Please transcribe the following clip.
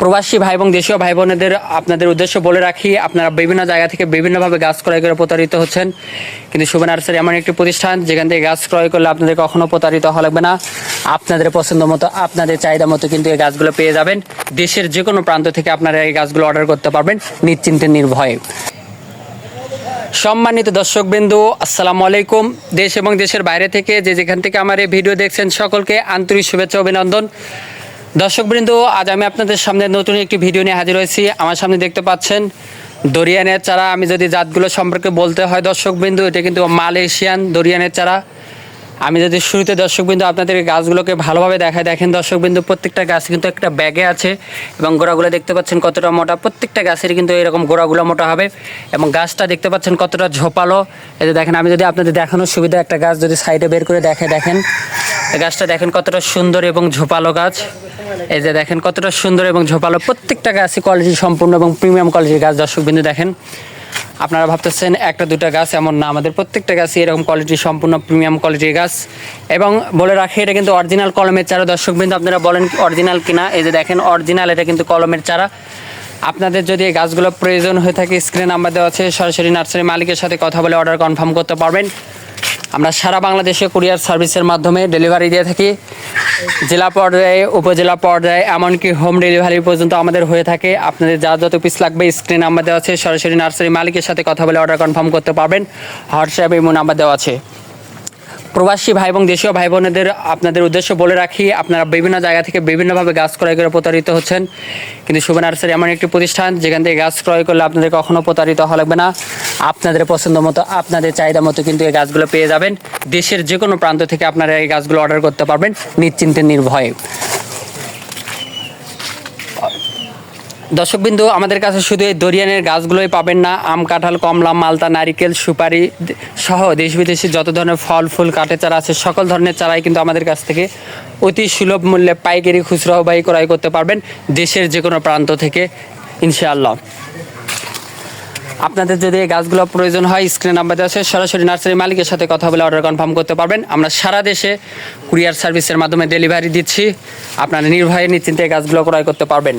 প্রবাসী ভাই এবং দেশীয় ভাই বোনেদের আপনাদের উদ্দেশ্য বলে রাখি, আপনারা বিভিন্ন জায়গা থেকে বিভিন্নভাবে গাছ ক্রয় করে প্রতারিত হচ্ছেন। কিন্তু শুভ নার্সারি এমন একটি প্রতিষ্ঠান, যেখান থেকে গাছ ক্রয় করলে আপনাদের কখনো প্রতারিত হওয়া লাগবে না। আপনাদের পছন্দ মতো, আপনাদের চাহিদা মতো কিন্তু এই গাছগুলো পেয়ে যাবেন। দেশের যে কোনো প্রান্ত থেকে আপনারা এই গাছগুলো অর্ডার করতে পারবেন নিশ্চিন্তে নির্ভয়ে। সম্মানিত দর্শকবৃন্দু, আসসালামু আলাইকুম। দেশ এবং দেশের বাইরে থেকে যে যেখান থেকে আমার এই ভিডিও দেখছেন, সকলকে আন্তরিক শুভেচ্ছা অভিনন্দন। দর্শকবৃন্দ, আজ আমি আপনাদের সামনে নতুন একটি ভিডিও নিয়ে হাজির হয়েছি। আমার সামনে দেখতে পাচ্ছেন দরিয়ানের চারা। আমি যদি জাতগুলো সম্পর্কে বলতে হয় দর্শকবৃন্দু, এটা কিন্তু মালয়েশিয়ান দরিয়ানের চারা। আমি যদি শুরুতে দর্শকবিন্দু আপনাদের গাছগুলোকে ভালোভাবে দেখায়, দেখেন দর্শকবিন্দু, প্রত্যেকটা গাছ কিন্তু একটা ব্যাগে আছে এবং গোড়াগুলো দেখতে পাচ্ছেন কতটা মোটা। প্রত্যেকটা গাছের কিন্তু এরকম গোড়াগুলো মোটা হবে এবং গাছটা দেখতে পাচ্ছেন কতটা ঝোপালো। যে দেখেন, আমি যদি আপনাদের দেখানোর সুবিধা, একটা গাছ যদি সাইডে বের করে দেখে, দেখেন। গাছটা দেখেন কতটা সুন্দর এবং ঝোপালো গাছ। এই যে দেখেন কতটা সুন্দর এবং ঝোপালো। প্রত্যেকটা গাছই কোয়ালিটি সম্পূর্ণ এবং প্রিমিয়াম কোয়ালিটির গাছ। দর্শকবিন্দু দেখেন, আপনারা ভাবতেছেন একটা দুটো গাছ এমন না। আমাদের প্রত্যেকটা গাছই এরকম কোয়ালিটি সম্পূর্ণ প্রিমিয়াম কোয়ালিটির গাছ। এবং বলে রাখি, এটা কিন্তু অরিজিনাল কলমের চারা। দর্শক বিন্দু, আপনারা বলেন অরিজিনাল কিনা? এই যে দেখেন অরিজিনাল এটা কিন্তু কলমের চারা। আপনাদের যদি এই গাছগুলো প্রয়োজন হয়ে থাকে স্ক্রিনে নাম্বার দেওয়া আছে, সরাসরি নার্সারি মালিকের সাথে কথা বলে অর্ডার কনফার্ম করতে পারবেন। আমরা সারা বাংলাদেশে কুরিয়ার সার্ভিসের মাধ্যমে ডেলিভারি দিয়ে থাকি। জেলা পর্যায়ে, উপজেলা পর্যায়ে, এমনকি হোম ডেলিভারি পর্যন্ত আমাদের হয়ে থাকে। আপনাদের যা যত পিস লাগবে স্ক্রিন নাম্বার দেওয়া আছে। সরাসরি নার্সারি মালিকের সাথে কথা বলে অর্ডার কনফার্ম করতে পারবেন। হোয়াটসঅ্যাপ এমন নাম্বার দেওয়া আছে। প্রবাসী ভাই এবং দেশীয় ভাই বোনেদের আপনাদের উদ্দেশ্য বলে রাখি, আপনারা বিভিন্ন জায়গা থেকে বিভিন্নভাবে গাছ ক্রয় করে প্রতারিত হচ্ছেন। কিন্তু শুভ নার্সারি এমন একটি প্রতিষ্ঠান, যেখান থেকে গাছ ক্রয় করলে আপনাদের কখনো প্রতারিত হওয়া লাগবে না। আপনাদের পছন্দ মতো, আপনাদের চাহিদা মতো কিন্তু এই গাছগুলো পেয়ে যাবেন। দেশের যে কোনো প্রান্ত থেকে আপনারা এই গাছগুলো অর্ডার করতে পারবেন, নিশ্চিন্তে নির্ভয়ে। দর্শকবিন্দু, আমাদের কাছে শুধু এই দরিয়ানের গাছগুলোই পাবেন না। আম, কাঁঠাল, কমলা, মালতা, নারিকেল, সুপারি সহ দেশ বিদেশি যত ধরনের ফল, ফুল কাঠের চারা আছে, সকল ধরনের চারাই কিন্তু আমাদের কাছ থেকে অতি সুলভ মূল্যে পাইকারি খুচরা বাই ক্রয় করতে পারবেন দেশের যে কোনো প্রান্ত থেকে, ইনশাআল্লাহ। আপনাদের যদি এই গাছগুলো প্রয়োজন হয়, স্ক্রিন নাম্বার দেওয়া আছে, সরাসরি নার্সারি মালিকের সাথে কথা বলে অর্ডার কনফার্ম করতে পারবেন। আমরা সারা দেশে কুরিয়ার সার্ভিসের মাধ্যমে ডেলিভারি দিচ্ছি। আপনারা নির্ভয়ে নিশ্চিন্তে গাছগুলো ক্রয় করতে পারবেন।